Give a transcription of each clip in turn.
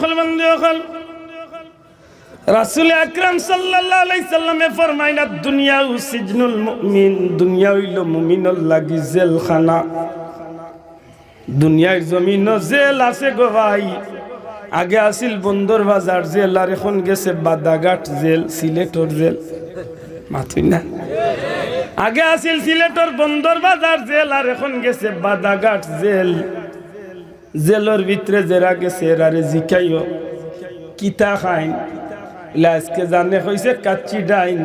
হল, বন্ধু হল। রাসুল দুনিয়া সিজনুল মুমিন দুনিয়া হইল মুমিনর লাগি জেলখানা। দুনিয়ার জমিন জেল আছে গো ভাই। আগে আছিল বন্দর বাজার জেল, আর এখন গেছে বাদাঘাট জেল, সিলেটর জেল। মাথুই না। আগে আছিল সিলেটর বন্দর বাজার জেল, আর এখন গেছে বাদাঘাট জেল। জেলর ভিতরে জেরা গেছে এরারে জিকাইও। কিতা খাইন আজকে জানে কইছে কাচ্চি ডাইন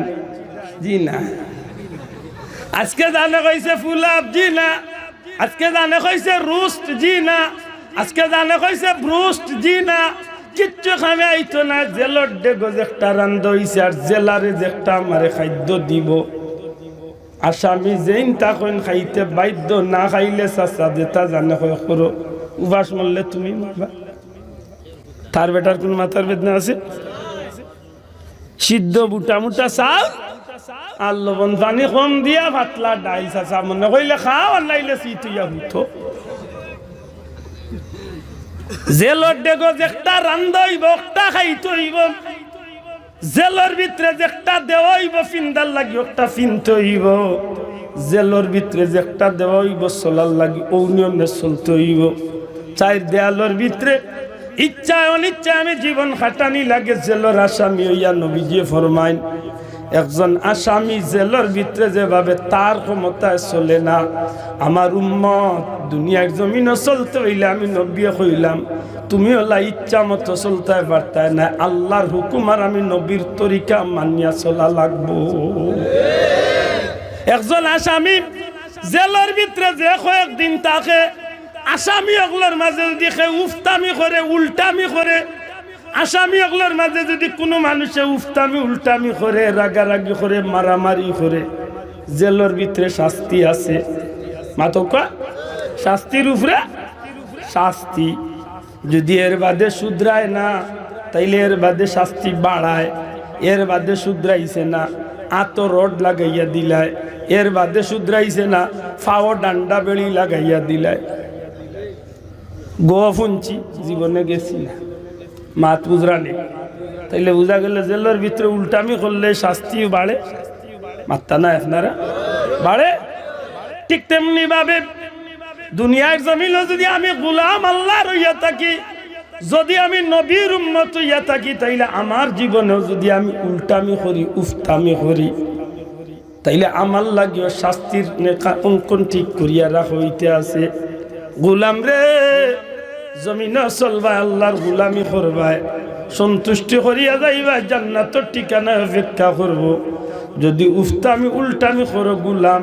জি না। আজকে জানে কইছে ফুলাপ জি না। আজকে জানে কইছে রুস্ট জি না। আজকে জানে কইছে ব্রুস্ট জি না। কিচ্ছু খামে আইতো না জেলর ডেগো একটা রান্ধ হইছে আর জেলারে একটা আমারে খাদ্য দিব। আসামি যেইন তাকইন খাইতে বাধ্য না খাইলে চাচা যেটা জানে কয় করো উবাস মরলে তুমি মারবা। তার বেটার কোন মাথার বেদনা আছে? সিদ্ধ বুটা মুটা চাও আর লবণ পানি কম দিয়া ভাতলা ডাইল চাচা। মনে কইলে খাও আর নাইলে চিতুইয়া হুতো জেলর ডেগো একটা রান্ধইব একটা খাইতইব জেলর ভিতরে একটা দেওয়াইব ফিন্দার লাগি একটা ফিনতইব জেলর ভিতরে একটা দেওয়াইব চলার লাগি ও নিয়মে চলতইব চার দেয়ালর ভিতরে, ইচ্ছায় অনিচ্ছায় আমি জীবন খাটানি লাগে, জেলর আসামি হইয়া নবীজি ফরমাইন, একজন আসামি জেলর ভিতরে যেভাবে তার ক্ষমতায় চলে না, আমার উম্মত, দুনিয়ার জমিনও চলতে হইলে আমি নবী হইলাম তুমি হলা ইচ্ছা মতো চলতে পারতায় না, আল্লাহর হুকুম আর আমি নবীর তরিকা মানিয়া চলা লাগবো। একজন আসামি জেলের ভিতরে যে কয়েকদিন তাকে আসামি অগলোর মাঝে যদি সে উফতামি করে, উল্টামি করে, আসামি অগলোর মাঝে যদি কোনো মানুষে উফতামি, উল্টামি করে, রাগারাগি করে, মারামারি করে, জেলের ভিতরে শাস্তি আছে। মাতকা শাস্তির উপরে শাস্তি। যদি এর বাদে শুধরায় না, তাইলে এর বাদে শাস্তি বাড়ায়। এর বাদে শুধরাইছে না, আত রড লাগাইয়া দিলায়। এর বাদে শুধরাইছে না, ফাও ডান্ডা বেড়ি লাগাইয়া দিলায়। গোয়া ফুনছি, জীবনে গেছি না। মাত বুঝরা নেই। তাইলে বুঝা গেলে জেলের ভিতরে উল্টামি করলে শাস্তিও বাড়ে। মাত্তা না আপনারা? বাড়ে? ঠিক তেমনি ভাবে দুনিয়ার জমিন যদি আমি গুলাম আল্লাহ রইয়া থাকি, যদি আমি নবীর উম্মত হইয়া থাকি, তাইলে আমার জীবনেও যদি আমি উল্টামি করি, উফতামি করি, তাইলে আমার লাগিও শাস্তির নেকা অঙ্কন ঠিক করিয়া রাখ হইতে আছে। গুলাম রে, জমিন চলবা আল্লাহর গুলামি করবায়। সন্তুষ্টি করিয়া যাইবা, জান্নাতর ঠিকানা অপেক্ষা করব। যদি উফতামি উল্টামি করো গুলাম,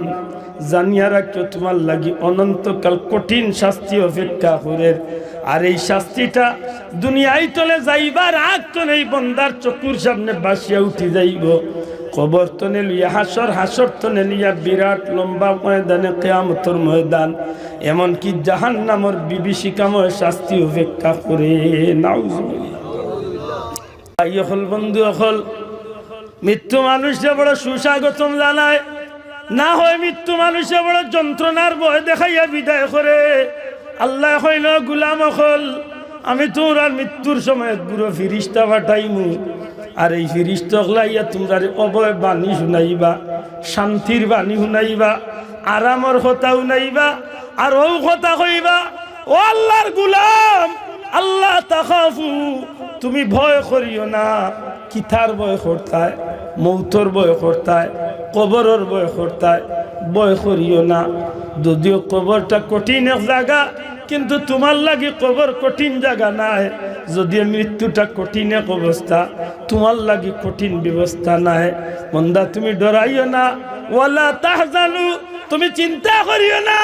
জানিয়া রাখিও তোমার লাগি অনন্তকাল কঠিন শাস্তি অপেক্ষা করে আর এই শাস্তিটা দুনিয়ায় তলে যাইবার আগ তো নেই বন্দার চকুর সামনে বাসিয়া উঠি যাইব। কবর তনে লিয়া হাসর হাসর তনে লিয়া বিরাট লম্বা ময়দানে কেয়ামতর ময়দান। এমনকি জাহান নামর বিভীষিকাময় শাস্তি অপেক্ষা করে নাও হল বন্ধু হল মৃত্যু মানুষে বড় সুস্বাগতম জানায়। না হয় মৃত্যু মানুষে বড় যন্ত্রণার ভয় দেখাইয়া বিদায় করে। আল্লাহ হইল গুলাম হল আমি তোর আর মৃত্যুর সময় গুরু ফিরিস্তা পাঠাইমু। আর এই ফিরিস্ত লাইয়া তোমরা অবয় বাণী শুনাইবা, শান্তির বাণী শুনাইবা আরামর কথা শুনাইবা, আর ও কথা কইবা, ও আল্লাহর গুলাম, আল্লাহ তাকাফু তুমি ভয় করিও না। কিথার ভয় করতায় মৌতর ভয় করতায় কবরের ভয় করতায় ভয় করিও না। যদিও কবরটা কঠিন এক জায়গা, কিন্তু তোমার লাগে কবর কঠিন জায়গা নাই। যদিও মৃত্যুটা কঠিন এক অবস্থা, তোমার লাগে কঠিন ব্যবস্থা নাই। মন্দা তুমি ডরাইও না। ওয়ালা তাহজানু, তুমি চিন্তা করিও না।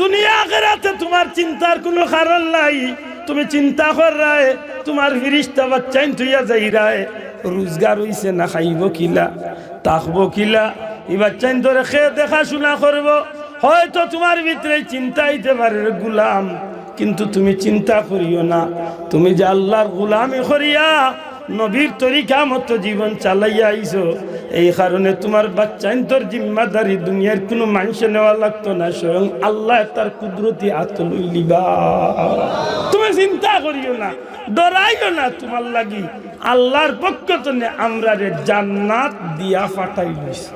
দুনিয়া আখেরাতে তোমার চিন্তার কোনো কারণ নাই। তুমি চিন্তা কর রায়, তোমার ফিরিস্তা বাচ্চাইন তুইয়া যাই রায়। রোজগার হইছে না, খাইব কিলা, তাকবো কিলা এই বাচ্চাইন ধরে খেয়ে দেখাশোনা করব। হয়তো তোমার ভিতরে চিন্তা হইতে পারে গুলাম, কিন্তু তুমি চিন্তা করিও না। তুমি যে আল্লাহর গুলামি করিয়া নবীর তরিকা মতো জীবন চালাইয়া আইছো, এই কারণে তোমার বাচ্চাইন তোর জিম্মাদারি দুনিয়ার কোনো মানুষ নেওয়া লাগতো না, স্বয়ং আল্লাহ তার কুদরতি হাত লইলিবা তুমি চিন্তা করিও না, ডরাইও না তোমার লাগি। আল্লাহর পক্ষ থেকে আমরা জান্নাত দিয়া ফাটাই লইছি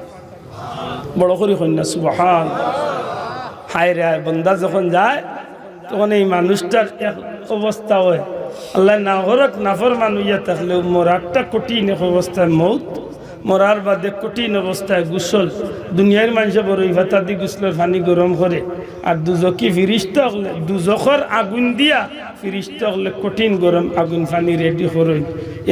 বড় করি কন্যা সুবহান। হায় রে বন্দা যখন যায়, তখন এই মানুষটার অবস্থা হয়। আল্লাহ না হরক নাফর মানুষিয়া থাকলেও মরারটা কঠিন এক অবস্থায় মৌত, মরার বাদে কঠিন অবস্থায় গুসল। দুনিয়ার মানুষে বড় ভাতা দি গুসলের পানি গরম করে। আর দুজকি ফিরিস্ত হলে, দুজখর আগুন দিয়া ফিরিস্ত হলে কঠিন গরম আগুন পানি রেডি করই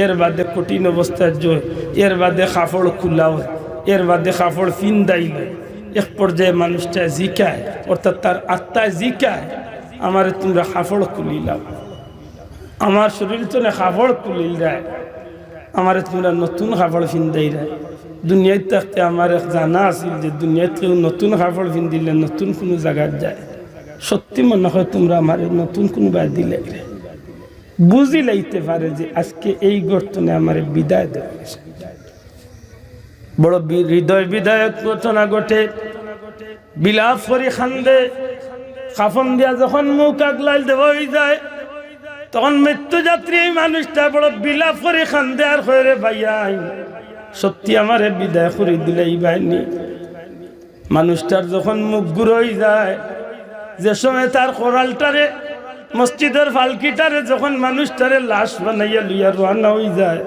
এর বাদে কঠিন অবস্থায় জয়, এর বাদে কাপড় খোলা হয়। এর বাদে কাপড় ফিন্দাই লয় এক পর্যায়ে মানুষটা জিকায়, অর্থাৎ তার আত্মায় জিকায়, আমার তোমরা কাপড় খুলিলাম আমার শরীর তো না কাপড় খুলিল যায় আমার তোমরা নতুন কাপড় ফিন্দাই যায় দুনিয়ায় থাকতে আমার এক জানা আছিল যে দুনিয়াত নতুন কাপড় ফিন্দিলে নতুন কোনো জায়গায় যায়। সত্যি মনে হয় তোমরা আমার নতুন কোনো বাদ দিলে। বুঝি লাইতে পারে যে আজকে এই গর্তনে আমার বিদায় দেওয়া। বড় হৃদয় বিদায়ক ঘটনা ঘটে। বিলাপ করি খান্দে। কাফন দিয়া যখন মুখ আগলাল দেওয়া হয়ে যায়। তখন মৃত্যুযাত্রী এই মানুষটা বড় বিলাপ করে খান্দে আর হয়ে ভাইয়াই, সত্যি আমারে বিদায় করে দিলে এই বাহিনী? মানুষটার যখন মুখ গুরোই যায়, যে সময় তার কোরালটারে মসজিদের ফালকিটারে যখন মানুষটারে লাশ বানাইয়া লইয়া রওনা হয়ে যায়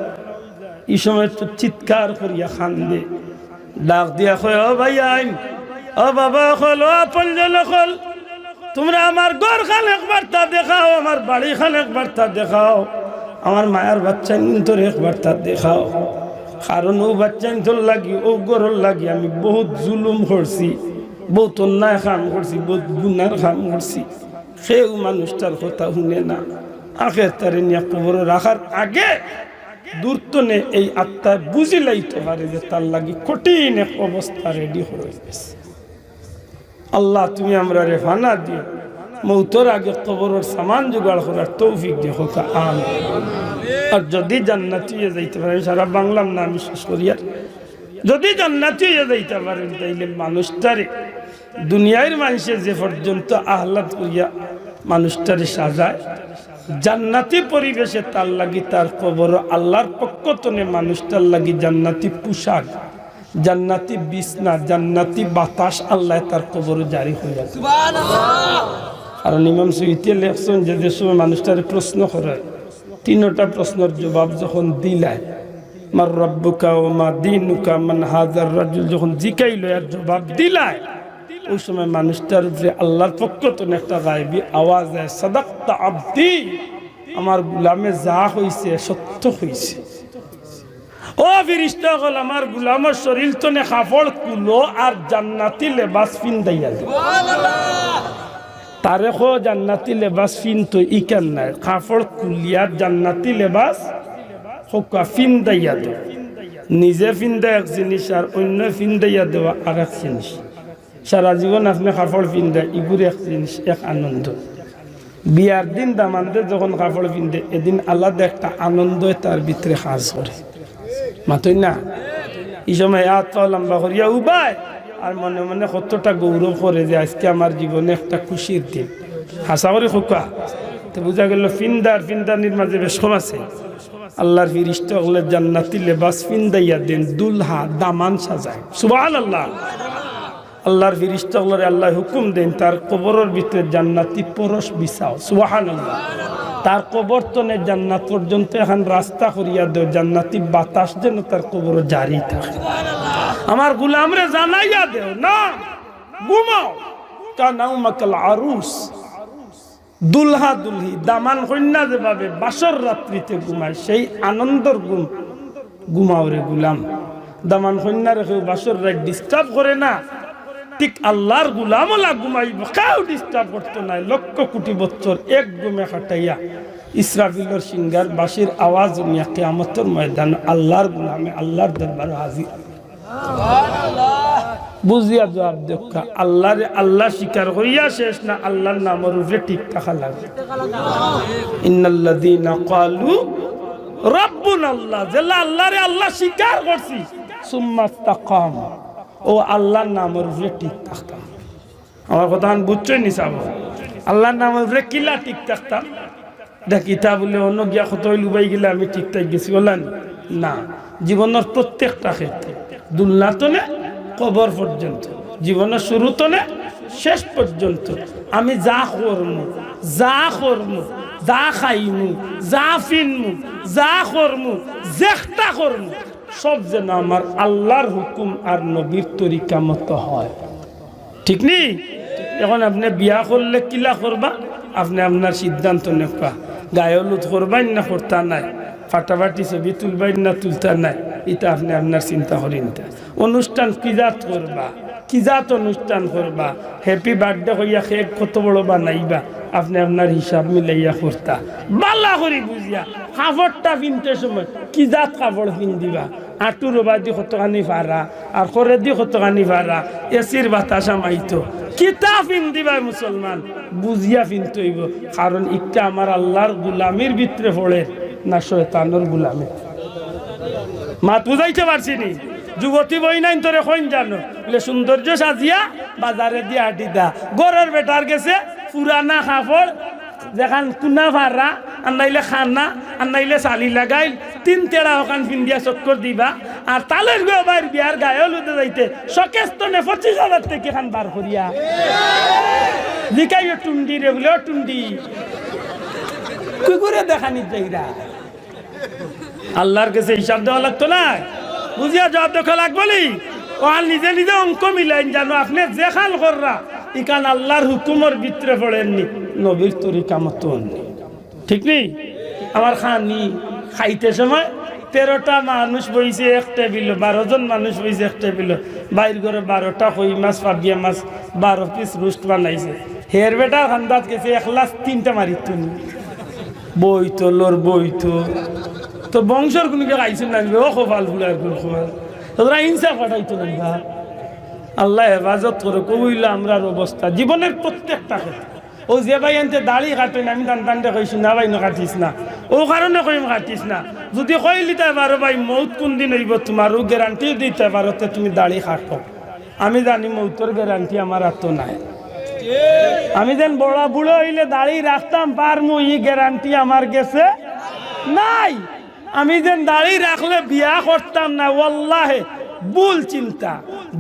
এই সময় তো চিৎকার করিয়া খান্দে। ডাক দিয়া কয়, ও ভাই আইন, ও বাবা হল ও আপনজন হল তোমরা আমার ঘর খান একবার তা দেখাও, আমার বাড়ি খান একবার তা দেখাও, আমার মায়ের বাচ্চা কিন্তু একবার তা দেখাও। কারণ ও বাচ্চা তোর লাগি, ও গরর লাগি আমি বহুত জুলুম করছি, বহুত অন্যায় কাম করছি, বহুত গুনার কাম করছি। সেও মানুষটার কথা শুনে না। আখের তারে নিয়ে কবর রাখার আগে দূরতনে এই আত্মায় বুঝি লাইতে পারে যে তার লাগি কঠিন এক অবস্থা রেডি হয়ে গেছে আল্লাহ, তুমি আমরা রেফানা দিও মৌতর আগে কবরের সামান জোগাড় করার তৌফিক দিয়ে হোক আম আর যদি জান্নাতি হয়ে যাইতে পারেন, সারা বাংলার নাম শেষ করিয়ার যদি জান্নাতি হয়ে যাইতে পারেন, তাইলে মানুষটারে, দুনিয়ার মানুষের যে পর্যন্ত আহ্লাদ করিয়া মানুষটারে সাজায় জান্নাতি পরিবেশে তার লাগি তার কবর আল্লাহর পক্ষ তনে মানুষটার লাগি জান্নাতি পোশাক জান্নাতি বিছনা জান্নাতি বাতাস আল্লাহ তার কবর জারি হয়ে যাবে কারণ ইমাম সুইতে লেখছেন যে যে সময় মানুষটারে প্রশ্ন করে তিনটা প্রশ্নের জবাব যখন দিলায় মার রব্বুকা ও মা দিনুকা মান হাজার রাজুল যখন জিকাইল জবাব দিলায় ওই সময় মানুষটার উপরে আল্লাহর পক্ষ তো একটা গাইবি আওয়াজ হয় সদাক্তা আব্দি আমার গুলামে যা হইছে সত্য হইছে। ও ফিরিস্তা হল আমার গুলামের শরীর তো নে কাপড় কুলো আর জান্নাতি লেবাস ফিন্দাইয়া দিল তারে খো জান্নাতি লেবাস ফিন তো ইকান নাই কাপড় কুলিয়ার জান্নাতি লেবাস হোকা ফিন্দাইয়া দে। নিজে ফিন ফিন্দা এক জিনিস আর অন্য ফিন ফিন্দাইয়া দেওয়া আর এক জিনিস। সারা জীবন আপনি কাপড় ফিন্দা ইগুর এক জিনিস, এক আনন্দ। বিয়ার দিন দামানদের যখন কাপড় ফিন্দে এদিন আলাদা একটা আনন্দ তার ভিতরে কাজ করে। মাতই না? এই সময় এত লম্বা করিয়া উবায় আর মনে মনে কতটা গৌরব করে যে আজকে আমার জীবনে একটা খুশির দিন। হাসা করে খোকা, তো বোঝা গেল ফিন্দার ফিন্দানির মাঝে বেশ কম আছে। আল্লাহর ফিরিস্ত হলে জান্নাতি লেবাস ফিন্দাইয়া দেন, দুলহা দামান সাজায়। সুবাহ আল্লাহ আল্লাহর ফিরিস্ত আল্লাহ হুকুম দেন তার কবরের ভিতরে জান্নাতি পরশ বিছাও। আল্লাহ তার কবর তনে জান্নাত পর্যন্ত এখন রাস্তা করিয়া দেও জান্নাতি বাতাস যেন তার কবর জারি থাকে। আমার গুলামরে জানাইয়া দেও না ঘুমাও। কানাও মাকাল আরুস। দুলহা দুলহি দামান কন্যা যেভাবে বাসর রাত্রিতে ঘুমায় সেই আনন্দর ঘুম ঘুমাও রে গুলাম। দামান কন্যা রেখে বাসর রাত ডিস্টার্ব করে না। ঠিক আল্লাহর গুলামলা ঘুমাইব কাউ ডিস্টার্ব করতো নাই, লক্ষ কোটি বছর এক গুমে খাটাইয়া ইসরাফিলর সিঙ্গার বাসির আওয়াজ নিয়ে কেয়ামতর ময়দান আল্লাহর গুলামে, আল্লাহর দরবার হাজির। বুঝিয়া জবাব দেখা আল্লাহরে আল্লাহ স্বীকার করিয়া শেষ না আল্লাহর নামের উপরে ঠিক থাকা লাগে। ইন্নাল্লাযীনা ক্বালু রাব্বুন আল্লাহ যেলা আল্লাহরে আল্লাহ স্বীকার করছি, সুম্মা ইসতাকাম। ও আল্লাহর নামের উপরে ঠিক থাকতাম। আমার কথা বুঝছেন নি সাব আল্লাহর নামের উপরে কিলা ঠিক থাকতাম। দেখ ইটা বলে অন্য গিয়া কত লুবাই গেলে আমি ঠিকঠাক গেছি, বললেন, না, জীবনের প্রত্যেকটা ক্ষেত্রে দুলনাতনে কবর পর্যন্ত, জীবনের শুরুতনে শেষ পর্যন্ত, আমি যা করমু যা করমু, যা খাইমু, যা ফিনমু যা করমু জেখটা করমু সব যেন আমার আল্লাহর হুকুম আর নবীর তরিকা মতো হয়। ঠিক নেই এখন আপনি বিয়া করলে কিলা করবা? আপনি আপনার সিদ্ধান্ত নেবা। গায়ে হলুদ করবাই না করতা নাই। ফাটাফাটি ছবি তুলবাই না তুলতা নাই। এটা আপনি আপনার চিন্তা করি নিতে অনুষ্ঠান কিজাত করবা? কিজাত অনুষ্ঠান করবা? হ্যাপি বার্থডে হইয়া কেক কত বড় বানাইবা? আপনি আপনার হিসাব মিলাইয়া করতা। বালা করি বুঝিয়া। কাপড়টা কিনতে সময় কিজাত কাপড় কিনদিবা আটুর বাদি কতখানি ভাড়া আর করে দি কতখানি ভাড়া এসির বাতাসা মাইতো কিতা দিবা মুসলমান বুঝিয়া ফিনতইব কারণ ইটা আমার আল্লাহর গুলামির ভিতরে পড়ে না শয়তানোর গুলামি। মাত বুঝাইতে পারছি নি? যুবতী বই নাই তোরে কইন জানো? বলে, সৌন্দর্য সাজিয়া বাজারে দিয়ে আটি দা গরের বেটার গেছে পুরানা কাপড়, যেখান কুনা ভাড়া আন্দাইলে খানা আন্দাইলে চালি লাগাইল তিন তেরা ওখান ফিন্দিয়া চক্কর দিবা। আর তালের গো বাইর বিয়ার গায়ে লুতে যাইতে। শকেস তো নে পঁচিশ হাজার থেকে খান বার করিয়া জিকাইও টুন্ডি রে বলে টুন্ডি কুকুরে দেখানি যাইরা আল্লাহর কাছে হিসাব দেওয়া লাগতো না। বুঝিয়া জবাব দেখা লাগবো নি। ও আর নিজে নিজে অঙ্ক মিলাইন জানো। আপনি যে খাল কররা ইকান আল্লাহর হুকুমর ভিতরে পড়েননি নবীর তরিকা মতো ঠিক নেই আমার খানি খাইতে সময় তেরোটা মানুষ বইছে এক টেবিল বারো জন মানুষ বইছে এক টেবিল। বাইর করে বারোটা কই মাছ, পাবিয়া মাছ, বারো পিস রুস্ট বানাইছে। হের বেটা খান্দাত গেছে, এক লাখ তিনটা মারিত বইতো লোর বইতো। তো বংশর কোনকে খাইছেন না, ও খোফাল ফুলার কোন খোফাল তোরা হিংসা পাঠাইতো ভা আল্লাহ হেফাজত করে, কইল আমরার অবস্থা। জীবনের প্রত্যেকটা ক্ষেত্রে। ও যে ভাই আনতে দাড়ি কাটেন আমি টান টানতে কইছি, না ভাই, না কাটিস না। ও কারণে কইম কাটিস না। যদি কইলি তাই পারো ভাই, মৌত কোন দিন হইব তোমার? ও গ্যারান্টি দিতে পারো তে তুমি দাড়ি কাটো। আমি জানি মৌতর গ্যারান্টি আমার আর নাই। আমি যেন বড় বুড়ো হইলে দাড়ি রাখতাম, পারমু, ই গ্যারান্টি আমার গেছে নাই। আমি যেন দাড়ি রাখলে বিয়া করতাম না, ওয়াল্লাহে, ভুল চিন্তা,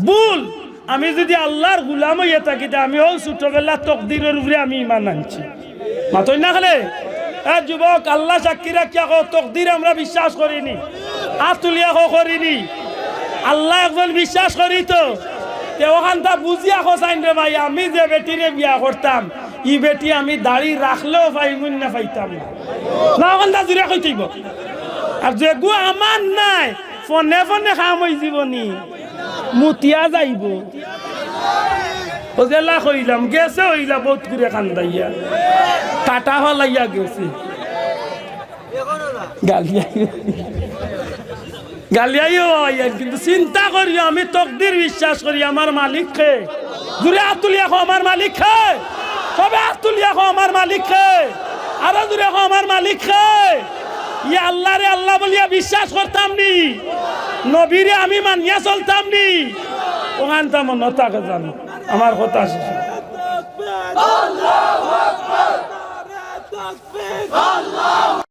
ভুল। আমি যদি আল্লাহর গুলাম হইয়া থাকি, তা আমি ও ছোটবেলা তকদিরের উপরে আমি ইমান আনছি। মাতই না খালে? এ যুবক, আল্লাহ সাক্ষী রাখিয়া কো তকদির আমরা বিশ্বাস করিনি। আতুলিয়া কো করিনি। আল্লাহ একজন বিশ্বাস করি তো। তে ওখান তা বুঝিয়া খোসাইন রে ভাই, আমি যে বেটিরে বিয়া করতাম, ই বেটি আমি দাড়ি রাখলেও পাইমুন না পাইতাম না। না, ওখান তা জুড়ে কইতেইব। আর যে গু আমার নাই, ফোনে ফোনে খাম হয়ে জীবনী। মুতিয়া যাইব। ওজেলা কইলাম গেছে হইলা বহুত করে কান্দাইয়া। কাটা হলাইয়া গেছে। গালিয়া গালিয়াইও কিন্তু চিন্তা করি আমি তকদির বিশ্বাস করি, আমার মালিক খে দূরে আতুলিয়া খো আমার মালিক খে সবে আতুলিয়া খো আমার মালিক খে আরও দূরে খো আমার মালিক খে ইয়া আল্লাহ রে আল্লাহ বলিয়া বিশ্বাস করতাম নি। নবীরে আমি মানিয়া চলতাম নি। থাকে জানো। আমার কথা